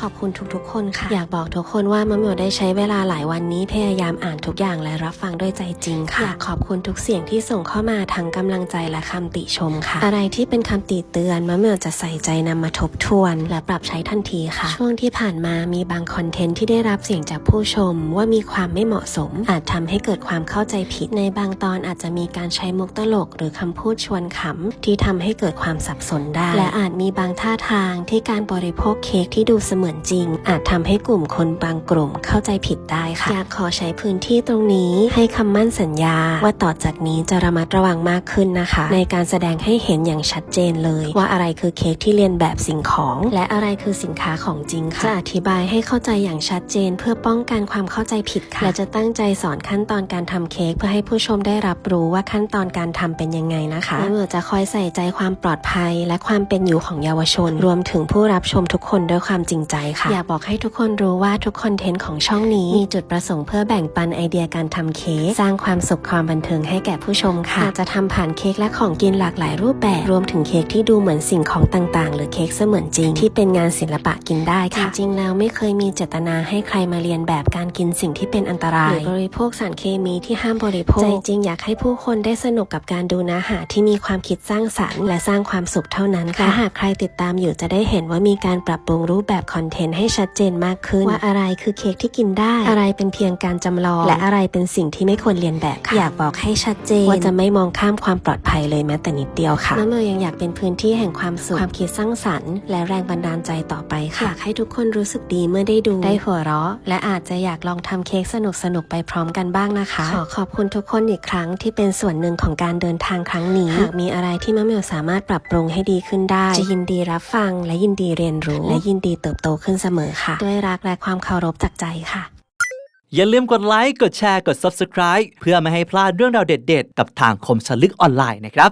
ขอบคุณทุกๆ คนค่ะ อยากบอกทุกคนว่ามะเหมียวได้ใช้เวลาหลายวันนี้พยายามอ่านทุกอย่างและรับฟังด้วยใจจริงค่ะอยากขอบคุณทุกเสียงที่ส่งเข้ามาทั้งกำลังใจและคำติชมค่ะ อะไรที่เป็นคำติเตือนมะเหมียวจะใส่ใจนำมาทบทวน และปรับใช้ทันทีค่ะ ช่วงที่ผ่านมามีบางคอนเทนต์ที่ได้รับเสียงจากผู้ชม ว่ามีความไม่เหมาะสม อาจทำให้เกิดความเข้าใจผิดในบางตอนอาจจะมีการใช้มุกตลก หรือคำพูดชวนขำที่ทำให้เกิดความสับสนได้ และอาจมีบางท่าทางที่การบริโภคเค้กที่ดูเสมือนจริง อาจทำให้กลุ่มคนบางกลุ่มเข้าใจผิดได้ค่ะ อยากขอใช้พื้นที่ตรงนี้ให้คำมั่นสัญญา ว่าต่อจากนี้จะระมัดระวังมากขึ้นนะคะ ในการแสดงให้เห็นอย่างชัดเจนเลย ว่าอะไรคือเค้กที่เรียนแบบสิ่งของ และอะไรคือสินค้าของจริงค่ะจะอธิบายให้เข้าใจอย่างชัดเจน เพื่อป้องกันความเข้าใจผิดค่ะและจะตั้งใจสอนขั้นตอนการทำเค้กเพื่อให้ผู้ชมได้รับรู้ว่าขั้นตอนการทำเป็นยังไงนะคะและเมื่อจะคอยใส่ใจความปลอดภัย และความเป็นอยู่ของเยาวชน รวมถึงผู้รับชมทุกคนด้วยความจริงใจค่ะ อยากบอกให้ทุกคนรู้ว่าทุกคอนเทนต์ของช่องนี้ มีจุดประสงค์เพื่อแบ่งปันไอเดียการทำเค้กสร้างความสุขความบันเทิงให้แก่ผู้ชมค่ะอาจจะทำผ่านเค้กและของกินหลากหลายรูปแบบ รวมถึงเค้กที่ดูเหมือนสิ่งของต่างๆ หรือเค้กเสมือนจริง ที่เป็นงานศิลปะกินได้ค่ะจริงๆแล้วไม่เคยมีเจตนาให้ใครมาเรียนแบบการกินสิ่งที่เป็นอันตรายหรือบริโภคสารเคมีที่ห้ามบริโภคใจจริงอยากให้ผู้คนได้สนุกกับการดูเนื้อหาที่มีความคิดสร้างสรรค์และสร้างความสุขเท่านั้นค่ะและหากใครติดตามอยู่จะได้เห็นว่ามีการปรับปรุงรูปแบบคอนเทนต์ให้ชัดเจนมากขึ้น ว่าอะไรคือเค้กที่กินได้ อะไรเป็นเพียงการจำลอง และอะไรเป็นสิ่งที่ไม่ควรเรียนแบบค่ะอยากบอกให้ชัดเจนว่าจะไม่มองข้ามความปลอดภัยเลยแม้แต่นิดเดียวค่ะน้ำเมยยังอยากเป็นพื้นที่แห่งความสุขความคิดสร้างสรรค์ และแรงบันดาลใจต่อไปค่ะอยากให้ทุกคนรู้สึกดีเมื่อได้ดูได้หัวเราะ และอาจจะอยากลองทำเค้กสนุกสนุกๆไปพร้อมกันบ้างนะคะ ขอขอบคุณทุกคนอีกครั้งที่เป็นส่วนหนึ่งของการเดินทางครั้งนี้ หากมีอะไรที่มะเหมียวสามารถปรับปรุงให้ดีขึ้นได้ จะยินดีรับฟังและยินดีเรียนรู้และยินดีเติบโตขึ้นเสมอค่ะ ด้วยรักและความเคารพจากใจค่ะ อย่าลืมกดไลค์ กดแชร์ กด Subscribe เพื่อไม่ให้พลาดเรื่องราวเด็ดๆ กับทางคมสนลึกออนไลน์นะครับ